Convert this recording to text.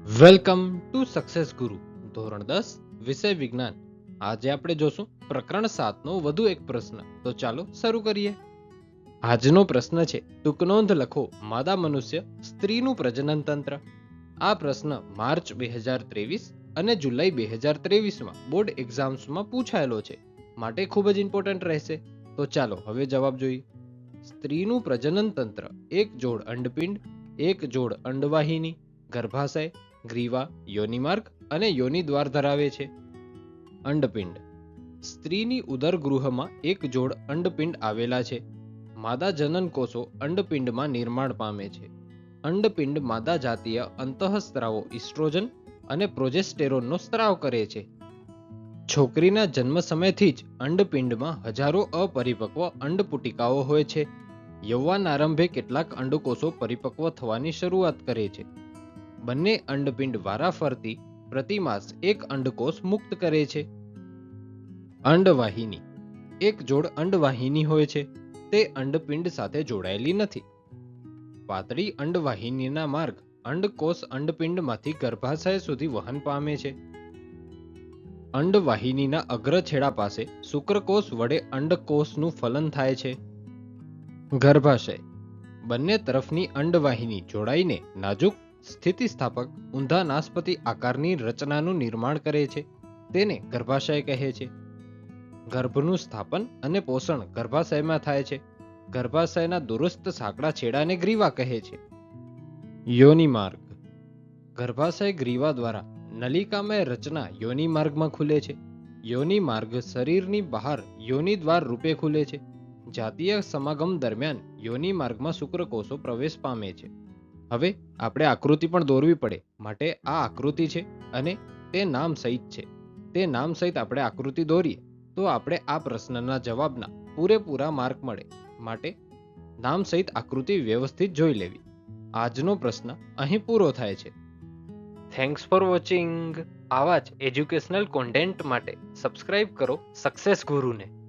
Welcome to success ગુરુ. ધોરણ દસ, વિષય વિજ્ઞાન. આજે આપણે જોશું પ્રકરણ સાતનો વધુ એક પ્રશ્ન. તો ચાલો શરૂ કરીએ. આજનો પ્રશ્ન છે ટૂંકનોંધ લખો, માદા મનુષ્ય સ્ત્રીનું પ્રજનન તંત્ર. આ પ્રશ્ન માર્ચ બે હજાર ત્રેવીસ અને જુલાઈ બે હજાર ત્રેવીસમાં બોર્ડ એક્ઝામ્સમાં પૂછાયેલો છે. માટે ખૂબ જ ઇમ્પોર્ટન્ટ રહેશે. તો ચાલો હવે જવાબ જોઈએ. સ્ત્રીનું પ્રજનન તંત્ર, એક જોડ અંડપિંડ, એક જોડ અંડવાહિની. ગર્ભાશય, ગ્રીવા યોનિમાર્ગ અને યોનિ દ્વાર ધરાવે છે. અંડપિંડ. સ્ત્રીની ઉદર ગૃહમાં એક જોડ અંડપિંડ આવેલા છે. માદા જનન કોષો અંડપિંડમાં નિર્માણ પામે છે. અંડપિંડ માદા જાતીય અંતઃસ્ત્રાવો ઇસ્ટ્રોજન અને પ્રોજેસ્ટેરોનનો સ્ત્રાવ કરે છે. છોકરીના જન્મ સમયથી જ અંડપિંડમાં હજારો અપરિપક્વ અંડપુટિકાઓ હોય છે. યૌવાન આરંભે કેટલાક અંડકોષો પરિપક્વ થવાની શરૂઆત કરે છે. બંને અંડપિંડ વારાફરતી પ્રતિમાસ એક અંડકોષ મુક્ત કરે છે. અંડવાહિની. એક જોડ અંડવાહિની હોય છે. તે અંડપિંડ સાથે જોડાયેલી નથી. પાતળી અંડવાહિનીના માર્ગ અંડકોષ અંડપિંડમાંથી ગર્ભાશય સુધી વહન પામે છે. અંડવાહિનીના અગ્રછેડા પાસે શુક્રકોષ વડે અંડકોષનું ફલન થાય છે. ગર્ભાશય. બંને તરફની અંડવાહિની જોડાઈને નાજુક સ્થિતિસ્થાપક ઊંધા નાસ્પતિ આકારની રચનાનું નિર્માણ કરે છે. તેને ગર્ભાશય કહે છે. ગર્ભનું સ્થાપન અને પોષણ ગર્ભાશયમાં થાય છે. ગર્ભાશયના દુરસ્ત સાંકડા છેડાને ગ્રીવા કહે છે. યોની માર્ગ. ગર્ભાશય ગ્રીવા દ્વારા નલિકામય રચના યોની માર્ગમાં ખુલે છે. યોની માર્ગ શરીરની બહાર યોનિ દ્વાર રૂપે ખુલે છે. જાતીય સમાગમ દરમિયાન યોની માર્ગમાં શુક્રકોષો પ્રવેશ પામે છે. હવે આપણે આકૃતિ પણ દોરવી પડે. માટે આ આકૃતિ છે અને તે નામ સહિત છે. તે નામ સહિત આપણે આકૃતિ દોરીએ તો આપણે આ પ્રશ્નના જવાબના પૂરેપૂરા માર્ક મળે. માટે નામ સહિત આકૃતિ વ્યવસ્થિત જોઈ લેવી. આજનો પ્રશ્ન અહીં પૂરો થાય છે. થેન્ક્સ ફોર વોચિંગ આવા જ એજ્યુકેશનલ કોન્ટેન્ટ માટે સબસ્ક્રાઇબ કરો સક્સેસ ગુરુને.